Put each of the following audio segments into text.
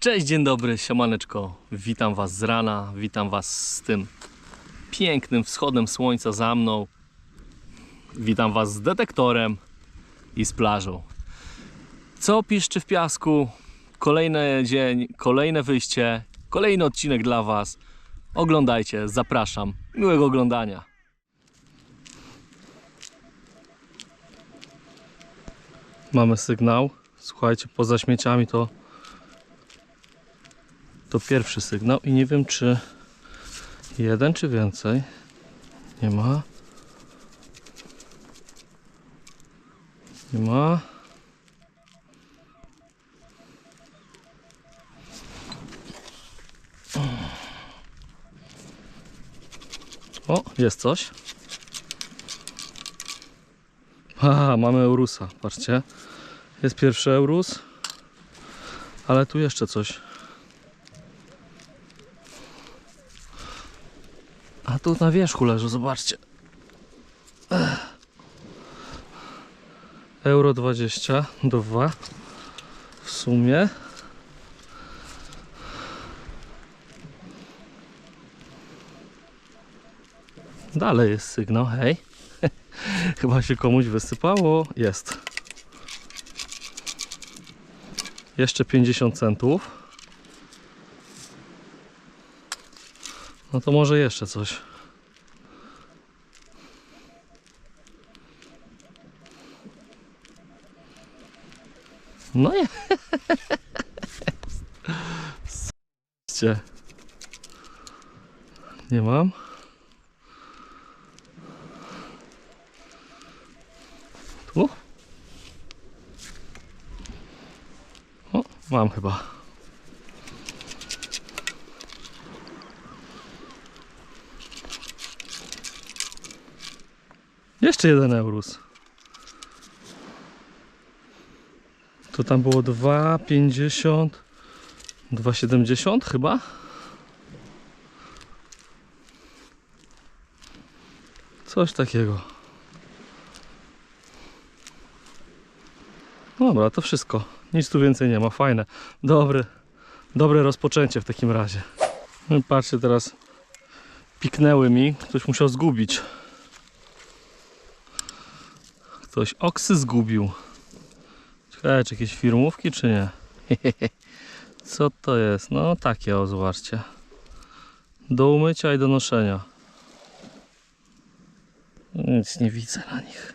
Cześć, dzień dobry, siemaneczko. Witam Was z rana, witam Was z tym pięknym wschodem słońca za mną. Witam Was z detektorem i z plażą. Co piszczy w piasku? Kolejny dzień, kolejne wyjście, kolejny odcinek dla Was. Oglądajcie, zapraszam. Miłego oglądania. Mamy sygnał. Słuchajcie, poza śmieciami to to pierwszy sygnał i nie wiem czy jeden czy więcej. Nie ma. Nie ma. O, jest coś. A, mamy Eurusa, patrzcie. Jest pierwszy Eurus. Ale tu jeszcze coś. A tu na wierzchu leży, zobaczcie. Euro 20 do 2 w sumie. Dalej jest sygnał, hej. Chyba się komuś wysypało. Jest. Jeszcze 50 centów. No to może jeszcze coś. No i Cie. Nie mam. Tu? O, mam chyba. Jeszcze jeden Eurus. To tam było 2,50 2,70 chyba? Coś takiego. Dobra, to wszystko. Nic tu więcej nie ma. Fajne. Dobre, dobre rozpoczęcie w takim razie. No patrzcie teraz. Piknęły mi. Ktoś musiał zgubić. Ktoś oksy zgubił. Ciekawe, czy jakieś firmówki, czy nie? Co to jest? No takie o, zobaczcie. Do umycia i do noszenia. Nic nie widzę na nich.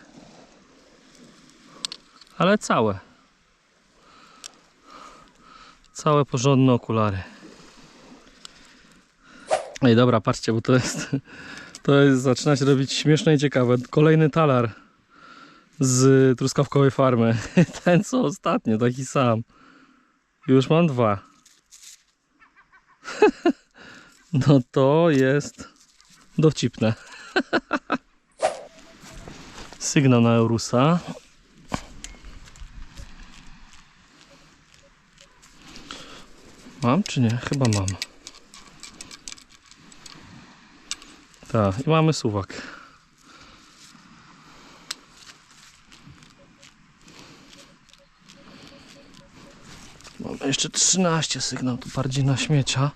Ale całe. Całe porządne okulary. Ej, dobra, patrzcie, bo to jest... To jest, zaczyna się robić śmieszne i ciekawe. Kolejny talar z truskawkowej farmy. Ten co ostatnio, taki sam. Już mam dwa. No to jest dowcipne. Sygnał na Eurusa. Mam czy nie? Chyba mam. Tak, i mamy suwak. Jeszcze 13 sygnał, tu bardziej na śmiecia.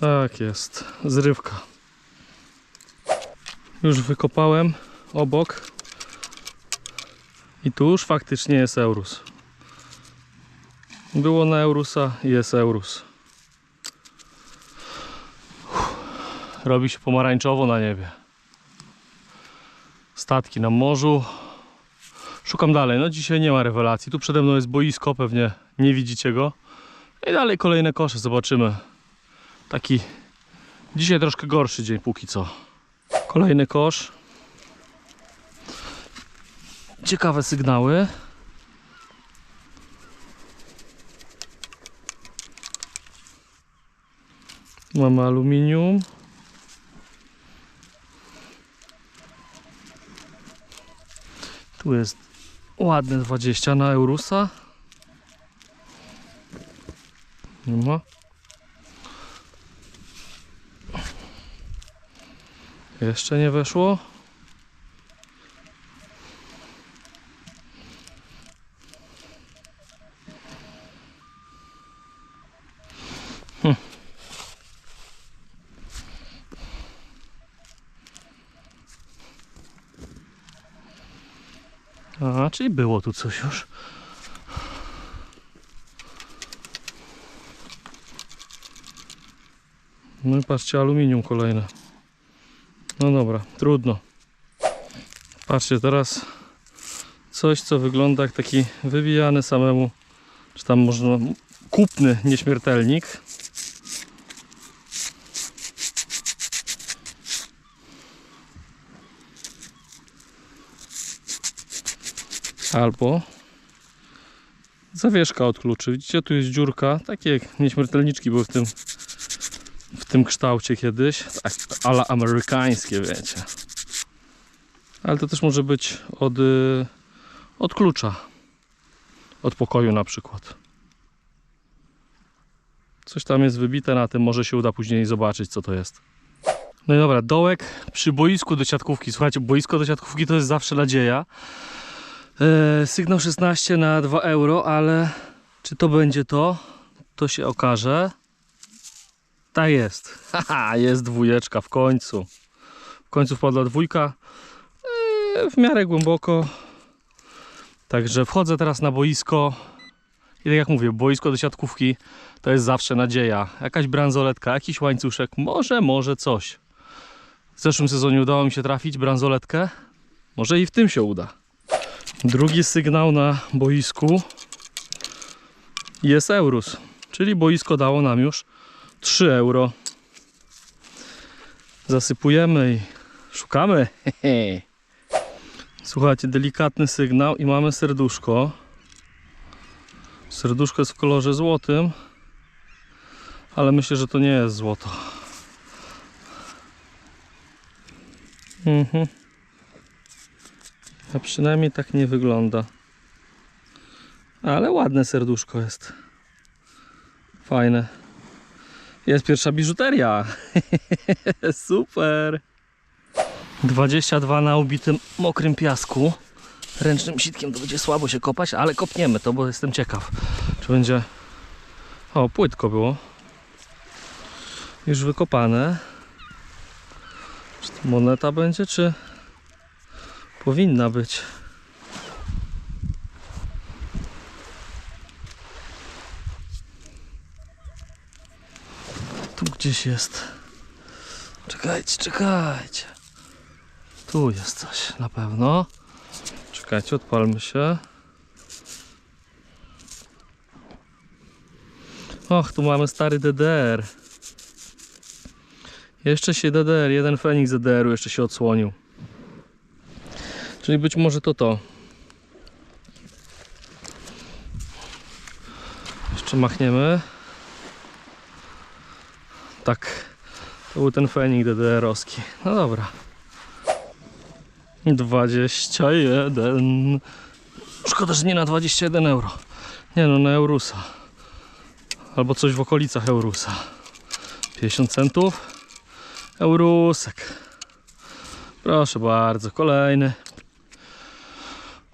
Tak jest, zrywka. Już wykopałem obok i tu już faktycznie jest Eurus. Było na Eurusa, jest Eurus. Robi się pomarańczowo na niebie. Statki na morzu. Szukam dalej. No dzisiaj nie ma rewelacji. Tu przede mną jest boisko, pewnie nie widzicie go. I dalej kolejne kosze, zobaczymy. Taki dzisiaj troszkę gorszy dzień póki co. Kolejny kosz. Ciekawe sygnały. Mamy aluminium. Tu jest ładne 20 na Eurusa. Nie. Jeszcze nie weszło. Aha, czyli było tu coś już. No i patrzcie, aluminium kolejne. No dobra, trudno. Patrzcie, teraz coś, co wygląda jak taki wybijany samemu, czy tam można kupny nieśmiertelnik. Albo zawieszka od kluczy. Widzicie, tu jest dziurka, takie jak nieśmiertelniczki były w tym w tym kształcie kiedyś. Tak, ala amerykańskie, wiecie. Ale to też może być od, y, od klucza. Od pokoju na przykład. Coś tam jest wybite na tym, może się uda później zobaczyć, co to jest. No i dobra, dołek przy boisku do siatkówki. Słuchajcie, boisko do siatkówki to jest zawsze nadzieja. E, sygnał 16 na 2 euro, ale czy to będzie to? To się okaże. Tak jest. Haha, jest dwójeczka w końcu. W końcu wpadła dwójka. Eee, W miarę głęboko. Także wchodzę teraz na boisko. I tak jak mówię, boisko do siatkówki to jest zawsze nadzieja. Jakaś bransoletka, jakiś łańcuszek, może, może coś. W zeszłym sezonie udało mi się trafić bransoletkę. Może i w tym się uda. Drugi sygnał na boisku jest Eurus. Czyli boisko dało nam już 3 euro. Zasypujemy i szukamy. Słuchajcie, delikatny sygnał i mamy serduszko. Serduszko jest w kolorze złotym, ale myślę, że to nie jest złoto. Mhm. A przynajmniej tak nie wygląda. Ale ładne serduszko jest. Fajne. Jest pierwsza biżuteria. Super. 22 na ubitym mokrym piasku. Ręcznym sitkiem to będzie słabo się kopać, ale kopniemy to, bo jestem ciekaw. Czy będzie... O, płytko było. Już wykopane. Czy to moneta będzie, czy... Powinna być. Tu gdzieś jest. Czekajcie, czekajcie. Tu jest coś na pewno. Czekajcie, odpalmy się. Och, tu mamy stary DDR. Jeszcze się DDR, jeden Fenix DDR-u jeszcze się odsłonił. Czyli być może to to. Jeszcze machniemy. Tak. To był ten fenik DDR-owski. No dobra. 21. Szkoda, że nie na 21 euro. Nie no, na Eurusa. Albo coś w okolicach Eurusa. 50 centów. Eurusek. Proszę bardzo, kolejny.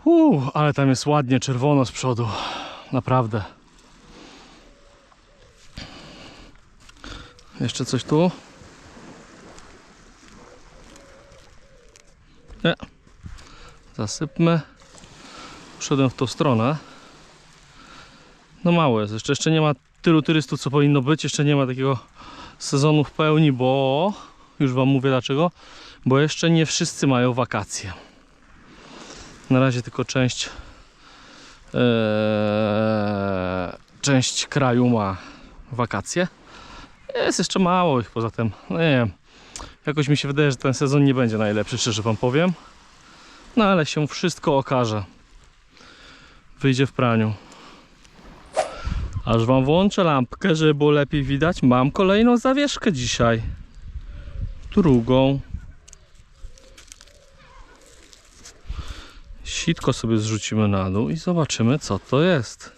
Uuu, ale tam jest ładnie czerwono z przodu. Naprawdę. Jeszcze coś tu? Nie. Zasypmy. Wszedłem w tą stronę. No mało jest. Jeszcze, jeszcze nie ma tylu turystów, co powinno być. Jeszcze nie ma takiego sezonu w pełni, bo... Już Wam mówię dlaczego. Bo jeszcze nie wszyscy mają wakacje. Na razie tylko część... Eee, część kraju ma wakacje. Jest jeszcze mało ich poza tym. No nie wiem. Jakoś mi się wydaje, że ten sezon nie będzie najlepszy, szczerze wam powiem. No ale się wszystko okaże. Wyjdzie w praniu. Aż wam włączę lampkę, żeby było lepiej widać. Mam kolejną zawieszkę dzisiaj. Drugą. Sitko sobie zrzucimy na dół i zobaczymy co to jest.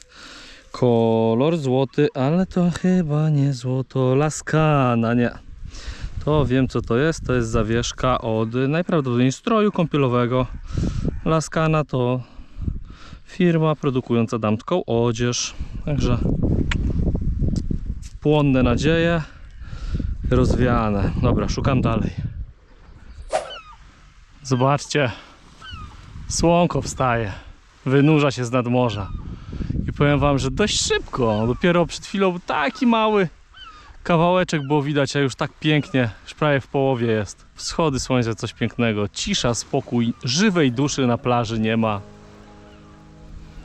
Kolor złoty, ale to chyba nie złoto laskana, nie. To wiem co to jest. To jest zawieszka od najprawdopodobniej stroju kąpielowego. Laskana to firma produkująca damską odzież. Także płonne nadzieje rozwiane. Dobra, szukam dalej. Zobaczcie, słonko wstaje, wynurza się z nadmorza. I powiem wam, że dość szybko, dopiero przed chwilą taki mały kawałeczek było widać, a już tak pięknie, już prawie w połowie jest. Wschody słońca, coś pięknego, cisza, spokój, żywej duszy na plaży nie ma.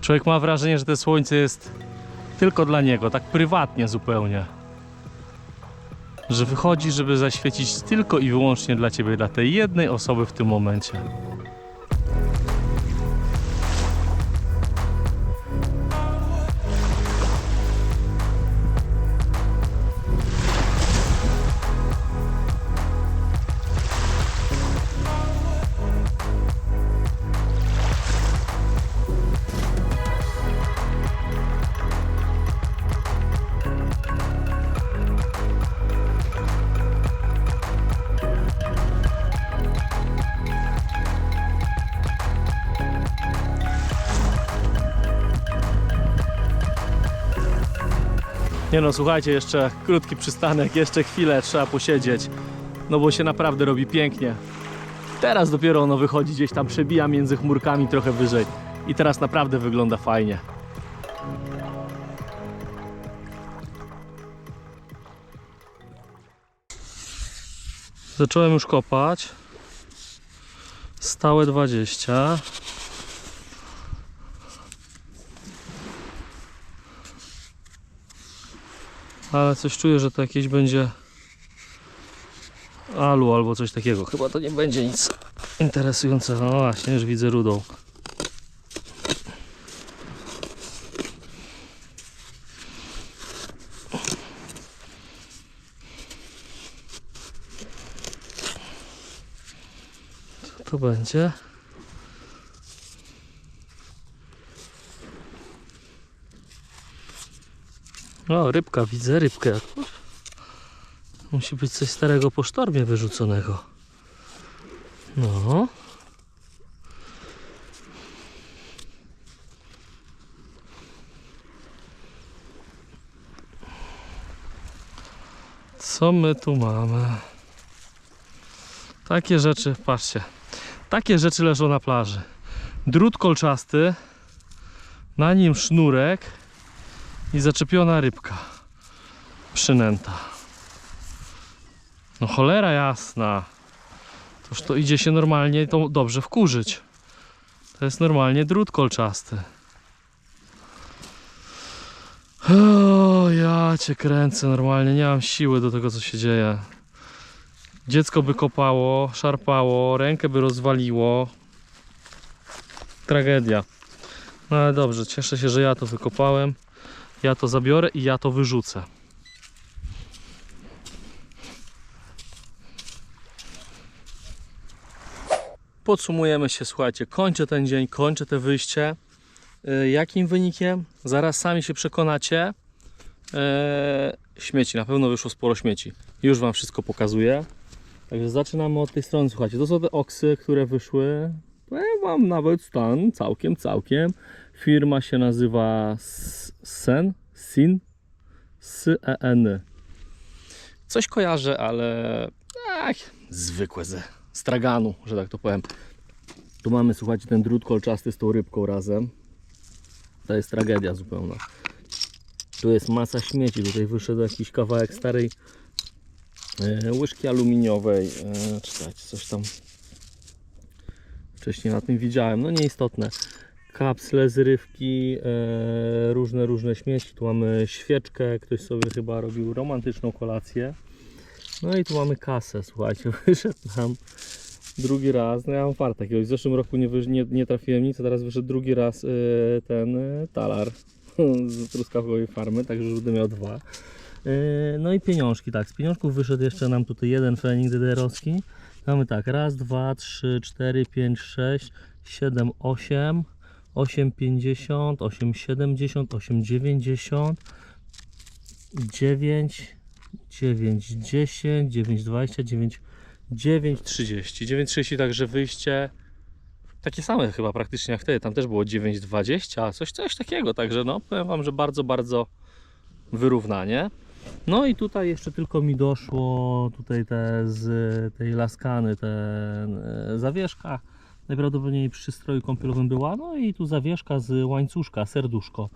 Człowiek ma wrażenie, że to słońce jest tylko dla niego, tak prywatnie zupełnie. Że wychodzi, żeby zaświecić tylko i wyłącznie dla ciebie, dla tej jednej osoby w tym momencie. Nie no, słuchajcie, jeszcze krótki przystanek, jeszcze chwilę trzeba posiedzieć, no bo się naprawdę robi pięknie. Teraz dopiero ono wychodzi gdzieś tam, przebija między chmurkami trochę wyżej i teraz naprawdę wygląda fajnie. Zacząłem już kopać. Stałe 20. Ale coś czuję, że to jakieś będzie alu albo coś takiego. Chyba to nie będzie nic interesującego. No właśnie, już widzę rudą. Co to będzie? O, rybka, widzę rybkę. Musi być coś starego po sztormie wyrzuconego. No. Co my tu mamy? Takie rzeczy, patrzcie. Takie rzeczy leżą na plaży. Drut kolczasty, na nim sznurek, i zaczepiona rybka przynęta. No cholera jasna. Toż to idzie się normalnie to dobrze wkurzyć. To jest normalnie drut kolczasty. O, ja cię kręcę normalnie, nie mam siły do tego co się dzieje. Dziecko by kopało, szarpało, rękę by rozwaliło. Tragedia. No ale dobrze, cieszę się, że ja to wykopałem. Ja to zabiorę i ja to wyrzucę. Podsumujemy się, słuchajcie, kończę ten dzień, kończę te wyjście. Y, Jakim wynikiem? Zaraz sami się przekonacie. Eee, śmieci, na pewno wyszło sporo śmieci. Już Wam wszystko pokazuję. Także zaczynamy od tej strony, słuchajcie, to są te oksy, które wyszły. Powiem Wam nawet stan całkiem, całkiem. Firma się nazywa Sen, Sin, S-E-N. Coś kojarzę, ale ach, zwykłe ze straganu, że tak to powiem. Tu mamy, słuchajcie, ten drut kolczasty z tą rybką razem. To jest tragedia zupełna. Tu jest masa śmieci, tutaj wyszedł jakiś kawałek starej e, łyżki aluminiowej. E, czekajcie, coś tam wcześniej na tym widziałem, no nieistotne. Kapsle, zrywki, e, różne, różne śmieci. Tu mamy świeczkę, ktoś sobie chyba robił romantyczną kolację. No i tu mamy kasę, słuchajcie, wyszedł nam drugi raz, no ja mam farta jakiegoś, w zeszłym roku nie, nie, nie trafiłem nic, a teraz wyszedł drugi raz e, ten e, talar z truskawkowej farmy, także już będę miał dwa. E, No i pieniążki, tak, z pieniążków wyszedł jeszcze nam tutaj jeden fenik DDR-owski. Mamy tak, raz, dwa, trzy, cztery, pięć, sześć, siedem, osiem, 8,50, 8,70, 8,90, 9, 9, 10, 9, 20, 9, 9, 30. 9, 30 także wyjście takie same chyba praktycznie jak wtedy. Tam też było 9, 20, coś, coś takiego. Także no, powiem Wam, że bardzo, bardzo wyrównanie. No i tutaj jeszcze tylko mi doszło tutaj te z tej laskany, ten e, zawieszka najprawdopodobniej przy stroju kąpielowym była, no i tu zawieszka z łańcuszka, serduszko.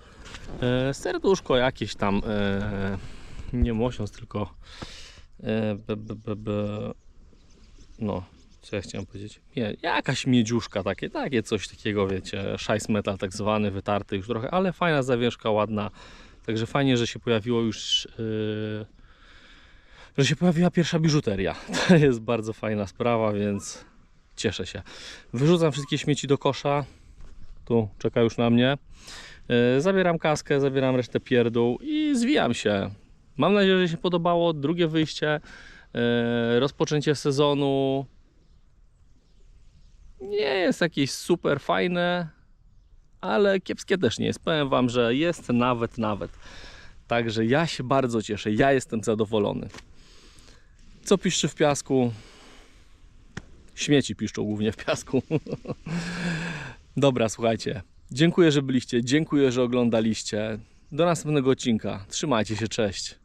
E, serduszko jakieś tam, e, nie mosiąc, tylko e, no, co ja chciałem powiedzieć? Nie, jakaś miedziuszka, takie, takie coś takiego, wiecie, szajs metal tak zwany, wytarty już trochę, ale fajna zawieszka, ładna. Także fajnie, że się pojawiło już, yy, że się pojawiła pierwsza biżuteria. To jest bardzo fajna sprawa, więc cieszę się. Wyrzucam wszystkie śmieci do kosza. Tu czeka już na mnie. Yy, zabieram kaskę, zabieram resztę pierdół i zwijam się. Mam nadzieję, że się podobało. Drugie wyjście, yy, rozpoczęcie sezonu. Nie jest jakieś super fajne, ale kiepskie też nie jest. Powiem Wam, że jest nawet, nawet. Także ja się bardzo cieszę, ja jestem zadowolony. Co piszczy w piasku? Śmieci piszczą głównie w piasku. Dobra, słuchajcie. Dziękuję, że byliście, dziękuję, że oglądaliście. Do następnego odcinka. Trzymajcie się, cześć.